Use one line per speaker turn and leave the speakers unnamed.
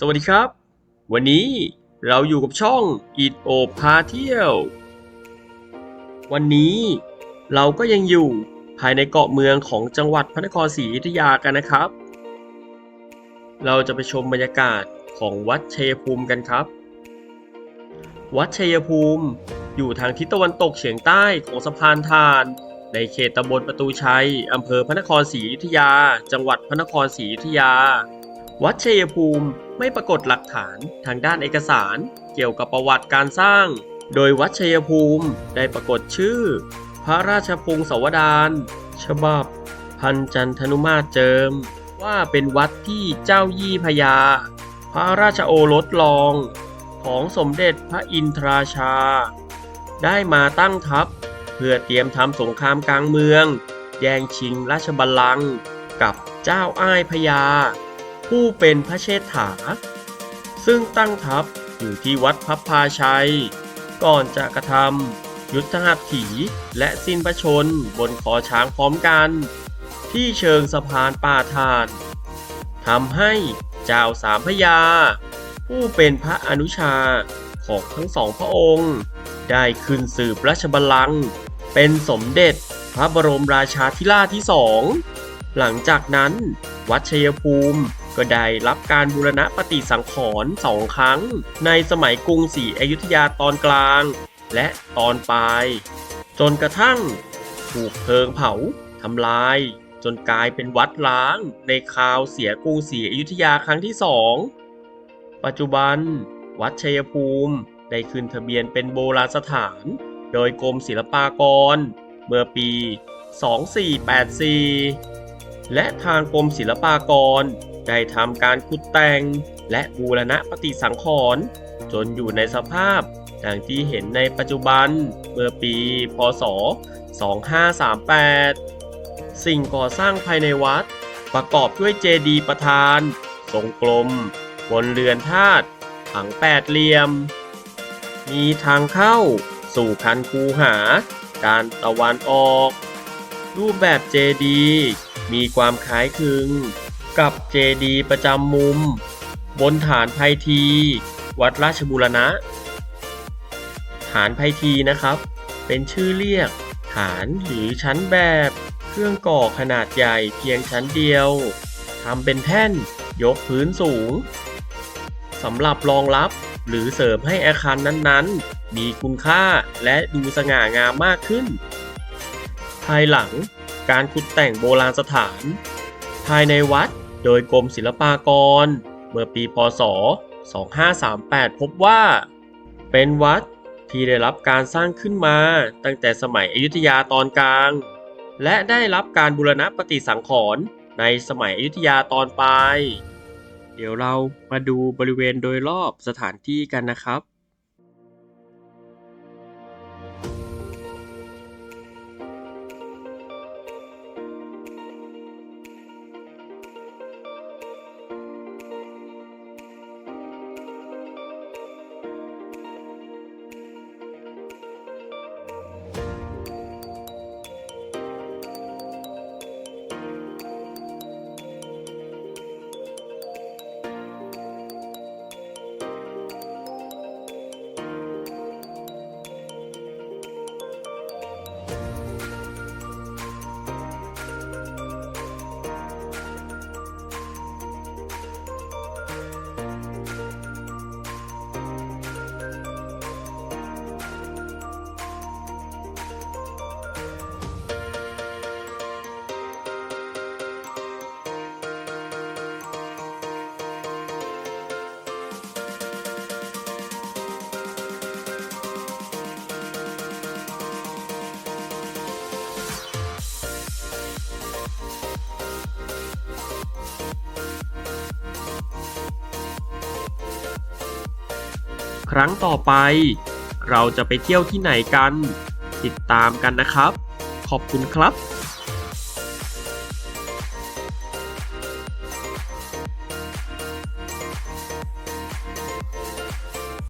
สวัสดีครับ วันนี้เราอยู่กับช่อง Eat O พาเที่ยว วันนี้เราก็ยังอยู่ภายในเกาะเมืองของจังหวัดพระนครศรีอยุธยากันนะครับ เราจะไปชมบรรยากาศของวัดเชยภูมิกันครับ วัดเชยภูมิอยู่ทางทิศตะวันตกเฉียงใต้ของสะพานทาน ในเขตตำบลประตูชัยอำเภอพระนครศรีอยุธยา จังหวัดพระนครศรีอยุธยา วัดเชยภูมิ ไม่ปรากฏหลักฐานทางด้านเอกสารเกี่ยวกับประวัติการสร้าง โดยวัดชัยภูมิได้ปรากฏชื่อ พระราชพงศาวดารฉบับ พันจันทนุมาตเจิม ว่าเป็นวัดที่เจ้ายี่พญา พระราชโอรสรอง ของสมเด็จพระอินทราชา ได้มาตั้งทัพ เพื่อเตรียมทำสงครามกลางเมือง แย่งชิงราชบัลลังก์กับเจ้าอ้ายพญา ผู้เป็นพระเชษฐา ซึ่งตั้งทัพอยู่ที่วัดพับพาชัย ก่อนจะกระทำยุทธหัตถีและสิ้นพระชนบนคอช้างพร้อมกัน ที่เชิงสะพานป่าทานทำให้เจ้าสามพยา ผู้เป็นพระอนุชาของทั้งสองพระองค์ ได้ขึ้นสืบราชบัลลังก์เป็นสมเด็จพระบรมราชาธิราชที่สอง หลังจากนั้น วัดชัยภูมิ ก็ได้รับการบูรณะปฏิสังขรณ์สองครั้ง ในสมัยกรุงศรีอยุธยาตอนกลาง และตอนปลาย จนกระทั่งถูกเพลิงเผาทำลาย จนกลายเป็นวัดล้าง ในคราวเสียกรุงศรีอยุธยาครั้งที่สองปัจจุบัน วัดชัยภูมิได้ขึ้นทะเบียนเป็นโบราณสถาน โดยกรมศิลปากร เมื่อปี 2484 และทางกรมศิลปากร ได้ทำการขุดแต่งและบูรณะปฏิสังขรณ์จนอยู่ในสภาพดังที่เห็นในปัจจุบันเมื่อปี พศ 2538 สิ่งก่อสร้างภายในวัด ประกอบด้วยเจดีย์ประธาน ทรงกลม บนเรือนธาตุผังแปดเหลี่ยม มีทางเข้าสู่คันคูหาด้านตะวันออก รูปแบบเจดีย์มีความคล้ายคลึง กับเจดีย์ประจำมุม บนฐานไพที วัดราชบูรณะ ฐานไพทีนะครับ เป็นชื่อเรียก ฐานหรือชั้นแบบ เครื่องก่อขนาดใหญ่เพียงชั้นเดียวทำเป็นแท่นยกพื้นสูงสำหรับรองรับหรือเสริมให้อาคารนั้นๆ มีคุณค่าและดูสง่างามมากขึ้น ภายหลังการขุดแต่งโบราณสถาน ภายในวัด โดยกรมศิลปากร เมื่อปีพศ 2538 พบว่า เป็นวัดที่ได้รับการสร้างขึ้นมาตั้งแต่สมัยอยุธยาตอนกลาง และได้รับการบูรณะปฏิสังขรณ์ในสมัยอยุธยาตอนปลาย เดี๋ยวเรามาดูบริเวณโดยรอบสถานที่กันนะครับ ครั้งต่อไป เราจะไปเที่ยวที่ไหนกัน ติดตามกันนะครับ ขอบคุณครับ